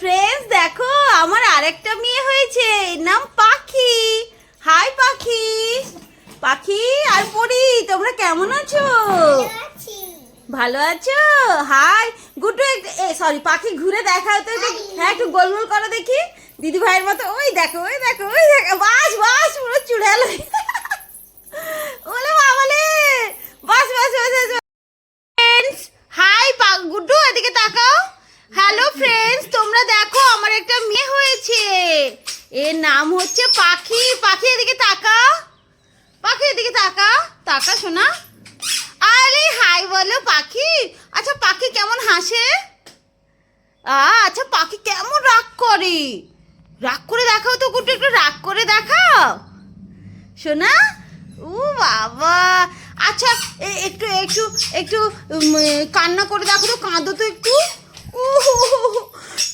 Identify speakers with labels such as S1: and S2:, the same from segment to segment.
S1: Friends দেখো আমার আরেকটা মেয়ে হয়েছে এর নাম পাখি। হাই পাখি। পাখি আর পড়ি তোমরা কেমন আছো? ভালো আছো? হাই গুড্ডু এ সরি পাখি ঘুরে দেখাও তো হ্যাঁ একটু গোল গোল করো দেখি। দিদি ভাইয়ের মতো ওই দেখো ওই দেখো ওই দেখো বাস বাস পুরো চুড়াল ওলে বাবালে বাস বাস বাস হাই গুড্ডু এদিকে তাকাও। হ্যালো ফ্রেন্ডস তোমরা দেখো, আমার একটা মেয়ে হয়েছে। এর নাম হচ্ছে পাখি। পাখি, এদিকে তাকা। পাখি, এদিকে তাকা। তাকা শোনা আরে, হাই, বলো, পাখি। আচ্ছা পাখি কেমন হাসে? আচ্ছা পাখি কেমন রাগ করে? রাগ করে দেখাও তো, গুড্ডু, একটু রাগ করে দেখাও। শোনা ও বাবা। আচ্ছা একটু একটু একটু কান্না করে দেখো তো, কাঁদো তো একটু ও হো হো হো,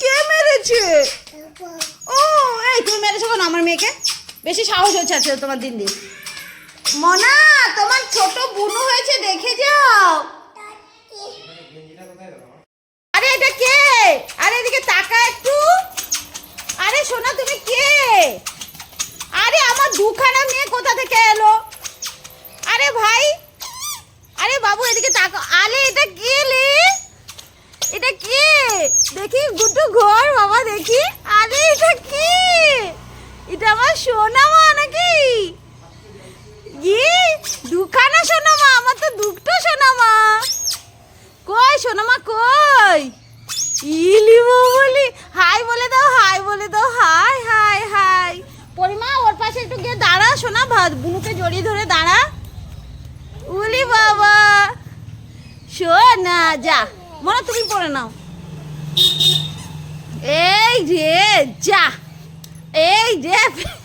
S1: কে মেরেছে ও এই, তুমি মেরেছো কেন আমার মেয়েকে? বেশি সাহস হচ্ছে আছে তোমার দিন দিন মনা, তোমার ছোট বুনু হয়েছে, দেখে যাও। আরে, এটা কে? আরে, এদিকে তাকা একটু। আরে, সোনা, তুমি কে? আরে, আমার দুখানা মেয়ে কোথা থেকে এলো? আরে, ভাই। আরে, বাবু, এদিকে তাকা। আরে, এটা কে লে? এটা কে? দেখি, গুড্ডু ঘর বাবা দেখি আরে এটা কে এটা আমার সোনা মা নাকি? ইয়ে দুখানা সোনা মা, আমার তো দুটো সোনা মা। কই সোনা মা, কই? ইলি বলি, হাই বলে দাও, হাই বলে দাও, হাই হাই হাই। পরিমা, ওর পাশে একটু গিয়ে দাঁড়া, সোনা, ভাত বুনুকে জড়িয়ে ধরে দাঁড়া। উলি বাবা। সোনা, যা, মনে তুমি পড়ে নাও। এই রে, যা। এই রে